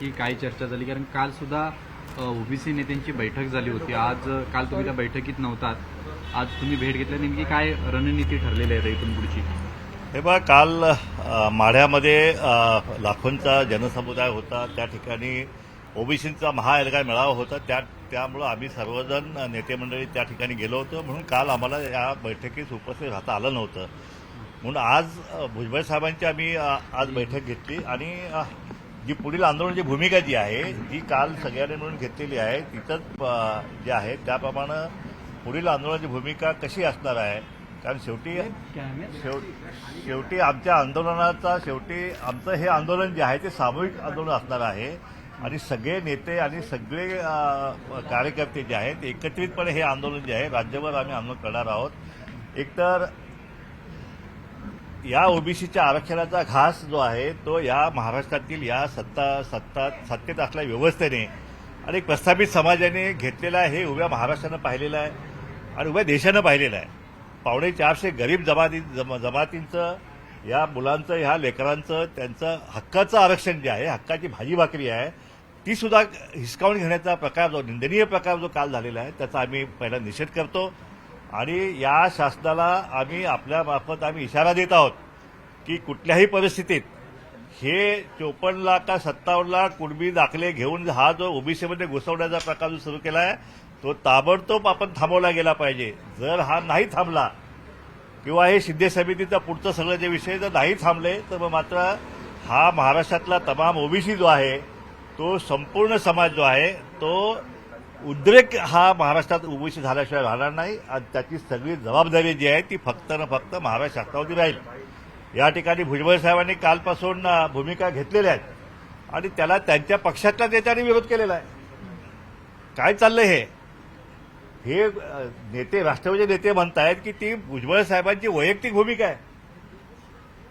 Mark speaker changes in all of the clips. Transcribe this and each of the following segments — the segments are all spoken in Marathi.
Speaker 1: की काय चर्चा झाली. कारण काल सुद्धा ओबीसी नेत्यांची बैठक झाली होती. आज काल तुम्ही त्या बैठकीत नव्हतात. आज तुम्ही भेट घेतल्या नेमकी काय रणनीती ठरलेली आहे इथून पुढची
Speaker 2: हे बघा काल माढ्यामध्ये लाखोंचा जनसमुदाय होता. त्या ठिकाणी ओबीसींचा महाएल्गार मेळावा होता. त्या त्यामुळं आम्ही सर्वजण नेते मंडळी त्या ठिकाणी गेलो होतो. म्हणून काल आम्हाला या बैठकीत उपस्थित राहता आलं नव्हतं. म्हणून आज भुजबळ साहेबांची आम्ही आज बैठक घेतली. आणि जी पुढील आंदोलनाची भूमिका जी आहे जी काल सगळ्यांनी मिळून घेतलेली आहे तिथंच जे आहे त्याप्रमाणे पुढील आंदोलनाची भूमिका कशी असणार आहे? कारण शेवटी शेव- शेवटी आमच्या आंदोलनाचा शेवटी आमचं हे आंदोलन जे आहे ते सामूहिक आंदोलन असणार आहे. आणि सगळे नेते आणि सगळे कार्यकर्ते जे आहेत एकत्रितपणे हे आंदोलन जे आहे राज्यभर आम्ही आंदोलन करणार आहोत. एकतर या ओबीसीच्या आरक्षणाचा घास जो आहे तो या महाराष्ट्रातील या सत्ता सत्ता सत्तेत असलेल्या व्यवस्थेने आणि प्रस्थापित समाजाने घेतलेला आहे हे उभ्या महाराष्ट्रानं पाहिलेलं आहे आणि उभ्या देशानं पाहिलेलं आहे. पावणे चारशे गरीब जमाती जम, जमातींचं या मुलांचं ह्या लेकरांचं त्यांचं हक्काचं आरक्षण जे आहे हक्काची भाजी भाकरी आहे ती सुद्धा हिसकावून घेण्याचा प्रकार जो निंदनीय प्रकार जो काल झालेला आहे त्याचा आम्ही पहिला निषेध करतो. आणि या शासनाला आम्ही आपल्यामार्फत आम्ही इशारा देत आहोत की कुठल्याही परिस्थितीत हे चोपन्न लाख का सत्तावन्न लाख कुणबी दाखले घेऊन हा जो ओबीसीमध्ये घुसवण्याचा प्रकार जो सुरू केला आहे तो ताबडतोब आपण थांबवला गेला पाहिजे. जर हा नाही थांबला किंवा हे शिंदे समितीचा पुढचं सगळं जे विषय जर नाही थांबले तर मग मात्र हा महाराष्ट्रातला तमाम ओबीसी जो आहे तो संपूर्ण समाज जो आहे तो उद्रेक हा महाराष्ट्रात उभेशी झाल्याशिवाय राहणार नाही. आणि त्याची सगळी जबाबदारी जी आहे ती फक्त न फक्त महाराष्ट्र शासनावरती राहील. या ठिकाणी भुजबळ साहेबांनी कालपासून भूमिका घेतलेल्या आहेत. आणि त्याला त्यांच्या पक्षातल्या नेत्यांनी विरोध केलेला आहे. काय चाललंय हे? हे नेते राष्ट्रवादी नेते म्हणतायत की ती भुजबळ साहेबांची वैयक्तिक भूमिका आहे.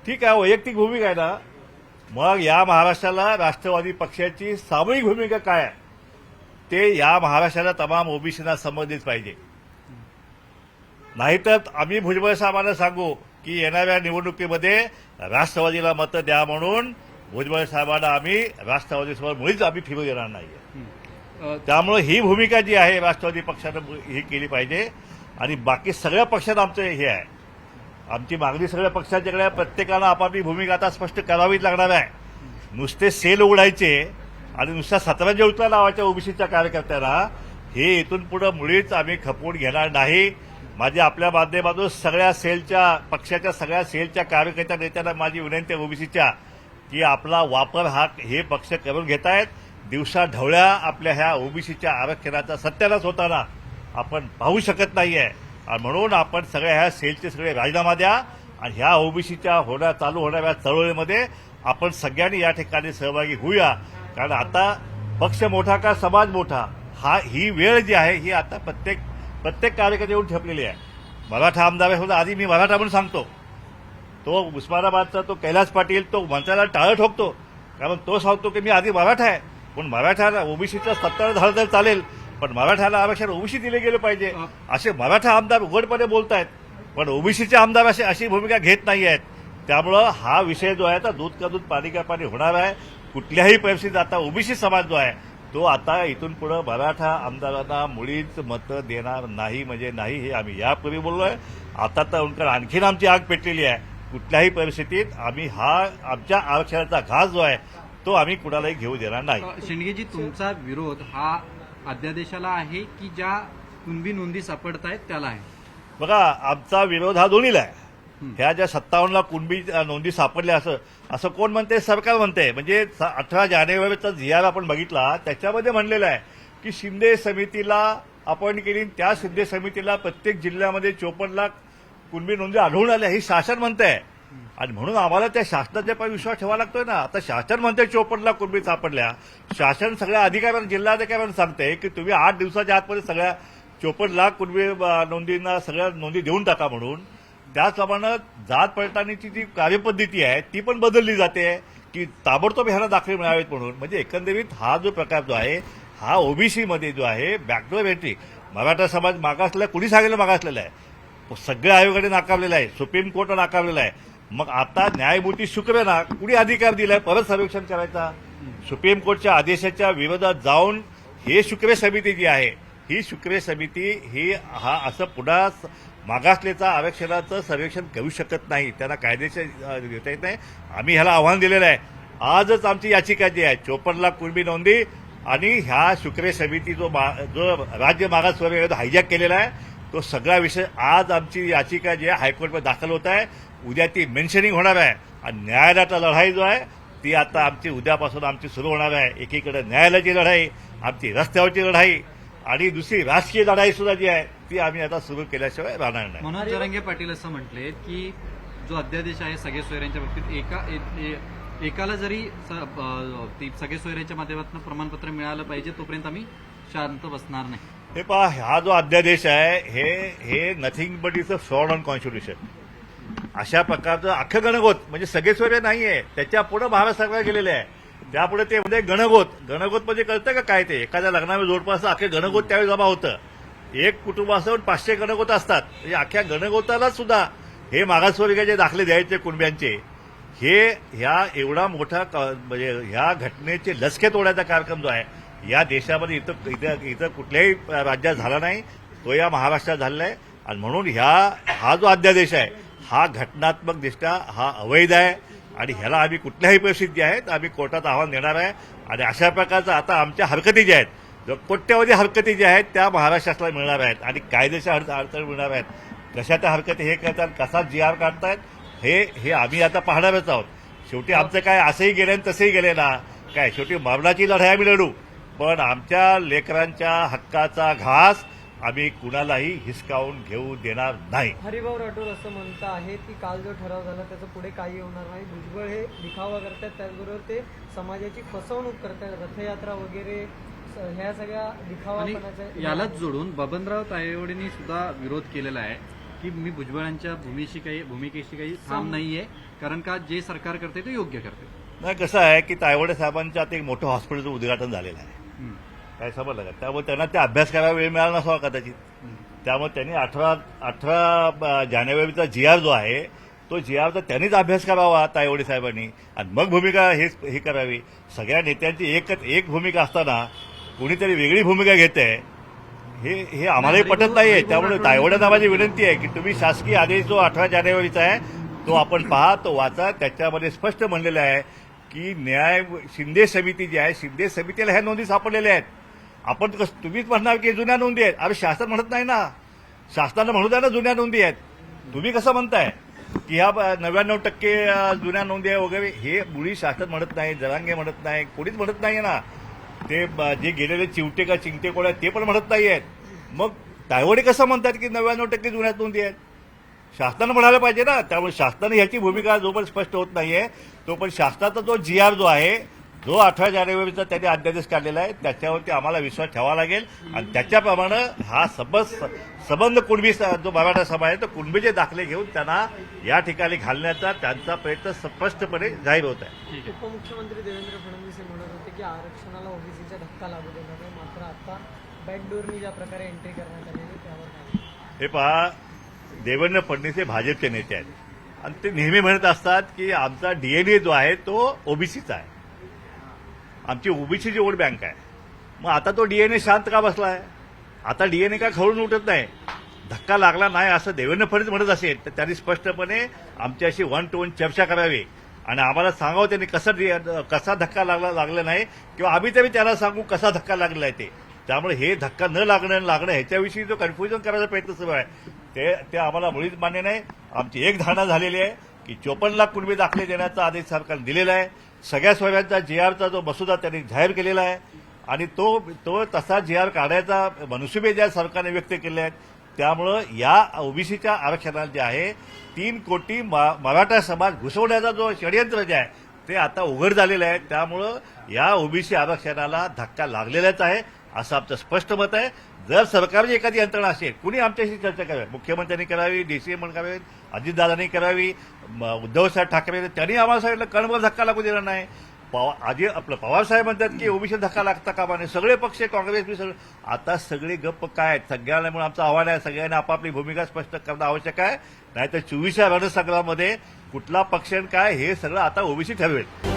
Speaker 2: ठीक आहे वैयक्तिक भूमिका आहे ना. मग या महाराष्ट्राला राष्ट्रवादी पक्षाची सामूहिक भूमिका काय आहे? ते या महाराष्ट्राला तमाम ओबीसीना संबंधित पाहिजे. नाहीतर आम्ही भुजबळ साहेबांना सांगू की येणाऱ्या निवडणुकीमध्ये राष्ट्रवादीला मतं द्या म्हणून भुजबळ साहेबांना आम्ही राष्ट्रवादीसमोर मुळीच आम्ही फिरू देणार नाही त्यामुळे ही भूमिका जी आहे राष्ट्रवादी पक्षानं ही केली पाहिजे. आणि बाकी सगळ्या पक्षात आमचं हे आहे. आमची मागणी सगळ्या पक्षांच्याकडे प्रत्येकानं आपापली भूमिका आता स्पष्ट करावीच लागणार आहे. नुसते सेल उघडायचे आणि नुसत्या सतरा जेवता नावाच्या ओबीसीच्या कार्यकर्त्यांना हे इथून पुढे मुळीच आम्ही खपवून घेणार नाही. माझी आपल्या माध्यमातून सगळ्या सेलच्या पक्षाच्या सगळ्या सेलच्या कार्यकर्त्या नेत्यांना माझी विनंती आहे ओबीसीच्या की आपला वापर हा हे पक्ष करून घेत आहेत दिवसा ढवळ्या आपल्या ह्या ओबीसीच्या आरक्षणाचा सत्यानाश होताना आपण पाहू शकत नाहीये. आणि म्हणून आपण सगळ्या ह्या सेलचे सगळे राजीनामा द्या आणि ह्या ओबीसीच्या होण्या चालू होणाऱ्या चळवळीमध्ये आपण सगळ्यांनी या ठिकाणी सहभागी होऊया. कारण आता पक्ष मोठा का समाज मोठा हा ही वेळ जी आहे ही आता प्रत्येक प्रत्येक कार्यकर्ते येऊन ठेपलेली आहे. मराठा आमदार आहे आधी मी मराठा म्हणून सांगतो. तो उस्मानाबादचा तो कैलास पाटील तो मंत्र्याला टाळं ठोकतो. कारण तो सांगतो की मी आधी मराठा आहे. पण मराठ्याला ओबीसीचा सत्तर झालं तर चालेल पण मराठ्याला आरक्षण ओबीसी दिले गेले पाहिजे. असे मराठा आमदार उघडपणे बोलत आहेत पण ओबीसीचे आमदार असे अशी भूमिका घेत नाही आहेत. त्यामुळं हा विषय जो आहे तो दूध का दूध पाणी का पाणी होणार आहे. कुठल्याही परिस्थितीत आता ओबीसी समाज जो आहे तो आता इथून पुढे मराठा आमदारांना मुळीच मतं देणार नाही म्हणजे नाही हे आम्ही यापूर्वी बोललोय. आता तर उनकर आणखीन आमची आग पेटलेली आहे. कुठल्याही परिस्थितीत आम्ही हा आमच्या आरक्षणाचा घास जो आहे तो आम्ही कुणालाही घेऊ देणार नाही.
Speaker 1: अ, शेंडगेजी तुमचा विरोध हा अध्यादेशाला आहे की ज्या कुणबी नोंदी सापडत आहेत त्याला आहे?
Speaker 2: बघा आमचा विरोध हा दोन्हीला आहे. ह्या ज्या सत्तावन्नला कुणबी नोंदी सापडल्या असं असं कोण म्हणते? सरकार म्हणते. म्हणजे अठरा जानेवारीचा जी आपण बघितला त्याच्यामध्ये म्हणलेलं आहे की शिंदे समितीला अपॉइंट केली त्या शिंदे समितीला प्रत्येक जिल्ह्यामध्ये चोपन्न लाख कुणबी नोंदी आढळून आल्या ही शासन म्हणतंय. आणि म्हणून आम्हाला त्या शासनाच्या पण विश्वास ठेवावा लागतोय ना. आता शासन म्हणते चोपन्न लाख कुणबी सापडल्या. शासन सगळ्या अधिकाऱ्यांना जिल्हाधिकाऱ्यांना सांगते की तुम्ही आठ दिवसाच्या आतमध्ये सगळ्या चोपन्न लाख कुणबी नोंदींना सगळ्या नोंदी देऊन टाका म्हणून. त्याचप्रमाणे जात पडताळणीची जी कार्यपद्धती आहे ती पण बदलली जाते की ताबडतोब ह्याला दाखले मिळावेत म्हणून. म्हणजे एकंदरीत हा जो प्रकार जो आहे हा ओबीसीमध्ये जो आहे बॅकडोर एंट्री. मराठा समाज मागासलेला कुणी सांगितलं मागासलेला आहे? सगळ्या आयोगाने नाकारलेला आहे सुप्रीम कोर्ट नाकारलेला आहे. मग आता न्यायमूर्ती शुक्रेना कुणी अधिकार दिलाय? परत सर्वेक्षण करायचा? सुप्रीम कोर्टच्या आदेशाच्या विरोधात जाऊन हे शुक्रे समिती जी आहे ही शुक्रे समिती ही हा असं पुन्हा स- मागासलेचा आरक्षणाचं सर्वेक्षण करू शकत नाही त्यांना कायदेशीर देता येत नाही. आम्ही ह्याला आव्हान दिलेलं आहे. आजच आमची याचिका जी आहे चोपन्न लाख कुणबी नोंदी आणि ह्या शुक्रे समिती जो मा- जो राज्य मागासवर्ग हायजॅक केलेला आहे तो सगळा विषय आज आमची याचिका जी आहे हायकोर्टमध्ये दाखल होत आहे. उद्या ती मेन्शनिंग होणार आहे. आणि न्यायालयाचा लढाई जो आहे ती आता आमची उद्यापासून आमची सुरू होणार आहे. एकीकडे न्यायालयाची लढाई आमची रस्त्यावरची लढाई आणि दुसरी राजकीय लढाई सुद्धा जी आहे ती आम्ही आता सुरू केल्याशिवाय राहणार नाही.
Speaker 1: मनोज जरांगे पाटील असं म्हटले की जो अध्यादेश आहे सगळे सोयऱ्यांच्या बाबतीत एका ए- ए- एकाला जरी सगळे सोयऱ्यांच्या माध्यमातून प्रमाणपत्र मिळालं पाहिजे तोपर्यंत आम्ही शांत बसणार नाही.
Speaker 2: हे पहा हा जो अध्यादेश आहे हे हे nothing but is a fraud on constitution अशा प्रकारचं अख्खं गणगोत म्हणजे सगळे सोयरे नाहीये त्याच्या पुढे महाराष्ट्र सरकार गेलेले आहे. त्यापुढे ते म्हणजे गणगोत गणगोत म्हणजे कळतं का काय ते? एखाद्या लग्नामध्ये जोडपास अख्खे गणगोत त्यावेळी जमा होतं. एक कुटुंब असून पाचशे गणगोत असतात. म्हणजे अख्ख्या गणगोताला सुद्धा हे मागासवर्गीय दाखले द्यायचे कुणब्यांचे हे ह्या एवढा मोठा क- म्हणजे ह्या घटनेचे लसके तोडायचा कार्यक्रम जो आहे या देशामध्ये इथं इथं इथं कुठल्याही राज्यात झाला नाही. तो या महाराष्ट्रात झालेला आहे. आणि म्हणून ह्या हा जो अध्यादेश आहे हा घटनात्मक दृष्ट्या हा अवैध आहे. आणि ह्याला आम्ही कुठल्याही परिस्थिती आहेत आम्ही कोर्टात आव्हान देणार आहे. आणि अशा प्रकारचं आता आमच्या हरकती ज्या आहेत कोट्यवधी हरकती ज्या आहेत त्या महाराष्ट्राला मिळणार आहेत. आणि कायदेशीर अड- अडचण मिळणार आहेत. कशा त्या हरकती हे करतात कसा जी आर काढतायत हे हे आम्ही आता पाहणारच आहोत. शेवटी आमचं काय असंही गेले आणि तसंही गेले ना काय? शेवटी मरणाची लढाई आम्ही लढू. पण आमच्या लेकरांच्या हक्काचा घास आम्ही कुणालाही हिसकावून घेऊ देणार नाही.
Speaker 3: हरिभाऊ राठोड असं म्हणतं आहे की काल जो ठराव झाला त्याचं पुढे काही होणार नाही. भुजबळ हे दिखावा करतात त्याचबरोबर ते समाजाची फसवणूक करतात रथयात्रा वगैरे ह्या सगळ्या दिखावापणाच्या
Speaker 1: यालाच जोडून बबनराव तायवडेंनी सुद्धा विरोध केलेला आहे की मी भुजबळांच्या भूमीशी काही भूमिकेशी काही ठाम नाहीये कारण का जे सरकार करते ते योग्य करते.
Speaker 2: नाही कसं आहे की तायवडे साहेबांच्या आता एक मोठं हॉस्पिटलचं उद्घाटन झालेलं आहे. काय समजलं का? त्यामुळे त्यांना ते अभ्यास करायला वेळ मिळाला नसावा कदाचित? त्यामुळे त्यांनी अठरा अठरा जानेवारीचा जी आर जो आहे तो जी आरचा त्यांनीच अभ्यास करावा तायवडे साहेबांनी. आणि मग भूमिका हे हे करावी. सगळ्या नेत्यांची एकच एक भूमिका असताना कोणीतरी वेगळी भूमिका घेते हे हे आम्हालाही पटत नाहीये. त्यामुळे तायवड्यांना माझी विनंती आहे की तुम्ही शासकीय आदेश जो अठरा जानेवारीचा आहे तो आपण पहा तो वाचा. त्याच्यामध्ये स्पष्ट म्हणलेलं आहे की न्याय शिंदे समिती जी आहे शिंदे समितीला ह्या नोंदी सापडलेल्या आहेत. आपण कस तुम्हीच म्हणणार की जुन्या नोंदी आहेत. अरे शासन म्हणत नाही ना. शासनानं म्हणू द्या ना जुन्या नोंदी आहेत. तुम्ही कसं म्हणताय? की ह्या नव्याण्णव टक्के जुन्या नोंदी आहे वगैरे हे मुळी शासन म्हणत नाही जरांगे म्हणत नाही कोणीच म्हणत नाही ना. ते जे गेलेले चिवटे का चिंगटे कोण आहेत ते पण म्हणत नाही आहेत मग तायवडे कसं म्हणतात की नव्याण्णव टक्के जुन्या नोंदी आहेत? शासनानं म्हणायला पाहिजे ना. त्यामुळे शासनाने ह्याची भूमिका जोपर्यंत स्पष्ट होत नाहीये तोपर्यंत शासनाचा जो जी आर जो आहे जो अठरा जानेवारीचा त्यांनी अध्यादेश काढलेला आहे त्याच्यावरती आम्हाला विश्वास ठेवावा लागेल. आणि त्याच्याप्रमाणे हा सबंध संबंध कुणबी जो मराठा समाज आहे तो कुणबीचे दाखले घेऊन त्यांना या ठिकाणी घालण्याचा त्यांचा प्रयत्न स्पष्टपणे जाहीर होत आहे.
Speaker 1: ठीक आहे.
Speaker 3: उपमुख्यमंत्री देवेंद्र फडणवीस हे म्हणत होते की आरक्षणाला ओबीसीचा धक्का लागू देणार नाही मात्र आता बॅकडोरनी ज्या प्रकारे एंट्री करण्यात आली आहे त्यावर काय
Speaker 2: हे पहा देवेंद्र फडणवीस हे भाजपचे नेते आहेत. आणि ते नेहमी म्हणत असतात की आमचा डीएनए जो आहे तो ओबीसीचा आहे. आमची ओबीसीची वोट बँक आहे. मग आता तो डीएनए शांत का बसला आहे आता डीएनए का खळून उठत नाही? धक्का लागला नाही असं देवेंद्र फडणवीस म्हणत असेल तर त्यांनी स्पष्टपणे आमच्याशी वन टू वन चर्चा करावी. आणि आम्हाला सांगावं त्यांनी कसं डी- कसा धक्का लागला लागला नाही किंवा आम्ही तरी त्याला सांगू कसा धक्का लागला आहे ते. त्यामुळे हे धक्का न लागणं लागणं ह्याच्याविषयी जो कन्फ्युजन करायचा प्रयत्न सुरू आहे ते ते आम्हाला मुळीच मान्य नाही. आमची एक धारणा झालेली आहे की चोपन्न लाख कुणबी दाखले देण्याचा आदेश सरकारने दिलेला आहे. सगळ्या सोयऱ्यांचा जी आरचा जो मसुदा त्यांनी जाहीर केलेला आहे आणि तो तो तसा जी आर काढायचा मनुष्यबे ज्या सरकारने व्यक्त केले आहेत त्यामुळं या ओबीसीच्या आरक्षणात जे आहे तीन कोटी मा- मराठा समाज घुसवण्याचा जो षडयंत्र जे आहे ते आता उघड झालेलं आहे. त्यामुळं या ओबीसी आरक्षणाला धक्का लागलेलाच आहे. असं आमचं स्पष्ट मत आहे. जर सरकारची एखादी यंत्रणा असेल कुणी आमच्याशी चर्चा करावी? मुख्यमंत्र्यांनी करावी डी सी एम करावी अजितदादांनी करावी उद्धवसाहेब ठाकरे त्यांनी आम्हाला सांगितलं कणभर धक्का लागू दिला नाही. पवा आधी आपलं पवारसाहेब म्हणतात की ओबीसी धक्का लागता कामा नाही सगळे पक्ष काँग्रेस बी सगळे. आता सगळे गप्प काय आहेत? सगळ्यांना म्हणून आमचं आव्हान आहे. सगळ्यांनी आपापली भूमिका स्पष्ट करणं आवश्यक आहे. नाहीतर चोवीसच्या रणसंग्रामध्ये कुठला पक्ष आणि काय हे सगळं आता ओबीसी ठरवेल.